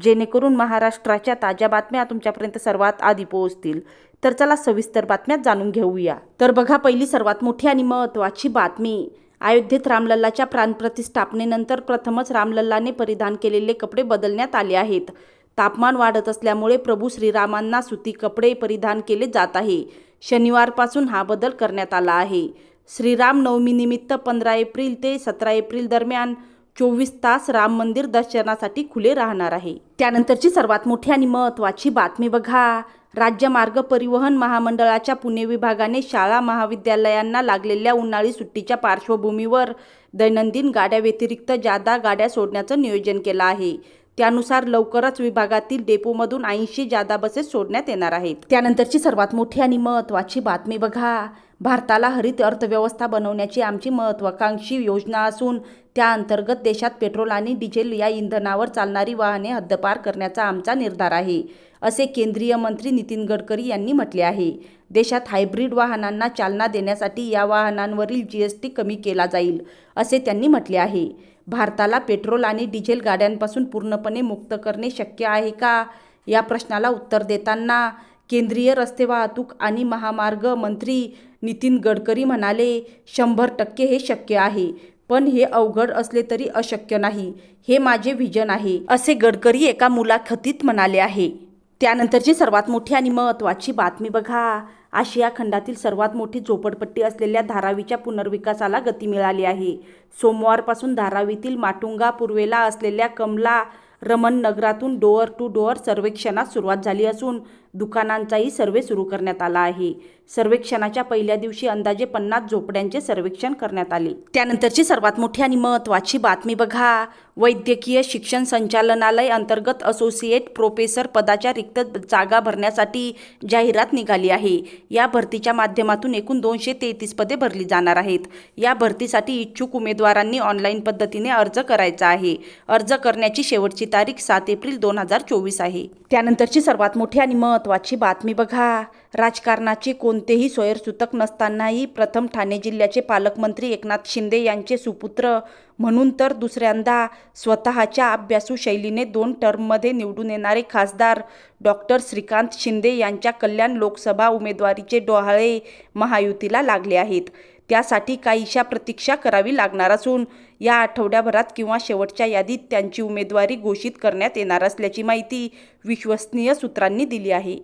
जेणेकरून महाराष्ट्राच्या ताज्या बातम्या तुमच्यापर्यंत सर्वात आधी पोहोचतील. तर चला सविस्तर बातम्यात जाणून घेऊया. तर बघा पहिली सर्वात मोठी आणि महत्त्वाची बातमी. अयोध्येत रामलल्लाच्या प्राणप्रतिष्ठापनेनंतर प्रथमच रामलल्लाने परिधान केलेले कपडे बदलण्यात आले आहेत. तापमान वाढत असल्यामुळे प्रभू श्रीरामांना सुती कपडे परिधान केले जात आहे. शनिवारपासून हा बदल करण्यात आला आहे. श्रीराम नवमीनिमित्त पंधरा एप्रिल ते सतरा एप्रिल दरम्यान चोवीस तास राम मंदिर दर्शनासाठी खुले राहणार आहे. त्यानंतरची सर्वात मोठी आणि महत्त्वाची बातमी बघा. राज्य मार्ग परिवहन महामंडळाच्या पुणे विभागाने शाळा महाविद्यालयांना लागलेल्या उन्हाळी सुट्टीच्या पार्श्वभूमीवर दैनंदिन गाड्या व्यतिरिक्त जादा गाड्या सोडण्याचं नियोजन केलं आहे. त्यानुसार लवकरच विभागातील डेपोमधून ऐंशी जादा बसेस सोडण्यात येणार आहेत. त्यानंतरची सर्वात मोठी आणि महत्त्वाची बातमी बघा. भारताला हरित अर्थव्यवस्था बनवण्याची आमची महत्त्वाकांक्षी योजना असून त्या अंतर्गत देशात पेट्रोल आणि डिझेल या इंधनावर चालणारी वाहने हद्दपार करण्याचा आमचा निर्धार आहे असे केंद्रीय मंत्री नितीन गडकरी यांनी म्हटले आहे. देशात हायब्रिड वाहनांना चालना देण्यासाठी या वाहनांवरील जी एस टी कमी केला जाईल असे त्यांनी म्हटले आहे. भारताला पेट्रोल आणि डिझेल गाड्यांपासून पूर्णपणे मुक्त करणे शक्य आहे का? या प्रश्नाला उत्तर देताना केंद्रीय रस्ते वाहतूक आणि महामार्ग मंत्री नितीन गडकरी म्हणाले शंभर टक्के हे शक्य आहे पण हे अवघड असले तरी अशक्य नाही. हे माझे व्हिजन आहे असे गडकरी एका मुलाखतीत म्हणाले आहे. त्यानंतरची सर्वात मोठी आणि महत्त्वाची बातमी बघा. आशिया खंडातील सर्वात मोठी झोपडपट्टी असलेल्या धारावीच्या पुनर्विकासाला गती मिळाली आहे. सोमवारपासून धारावीतील माटुंगा पूर्वेला असलेल्या कमला रमन नगरातून डोअर टू डोअर सर्वेक्षणास सुरुवात झाली असून दुकानांचाही सर्वे सुरू करण्यात आला आहे. सर्वेक्षणाच्या पहिल्या दिवशी अंदाजे पन्नास झोपड्यांचे सर्वेक्षण करण्यात आले. त्यानंतरची सर्वात मोठी आणि महत्त्वाची बातमी बघा. वैद्यकीय शिक्षण संचालनालय अंतर्गत असोसिएट प्रोफेसर पदाच्या रिक्त जागा भरण्यासाठी जाहिरात निघाली आहे. या भरतीच्या माध्यमातून एकूण दोनशे तेहतीस पदे भरली जाणार आहेत. या भरतीसाठी इच्छुक उमेदवारांनी ऑनलाईन पद्धतीने अर्ज करायचा आहे. अर्ज करण्याची शेवटची तारीख सात एप्रिल दोन हजार चोवीस आहे. त्यानंतरची सर्वात मोठी आणि महत्त्वाची बातमी बघा. राजकारणाचे कोणतेही सोयरसूतक नसतानाही प्रथम ठाणे जिल्ह्याचे पालकमंत्री एकनाथ शिंदे यांचे सुपुत्र. म्हणून तर दुसऱ्यांदा स्वतःच्या अभ्यासू शैलीने दोन टर्ममध्ये निवडून येणारे खासदार डॉक्टर श्रीकांत शिंदे यांच्या कल्याण लोकसभा उमेदवारीचे डोहाळे महायुतीला लागले आहेत. त्यासाठी काहीशा प्रतीक्षा करावी लागणार असून या आठवड्याभरात किंवा शेवटच्या यादीत त्यांची उमेदवारी घोषित करण्यात येणार असल्याची माहिती विश्वसनीय सूत्रांनी दिली आहे.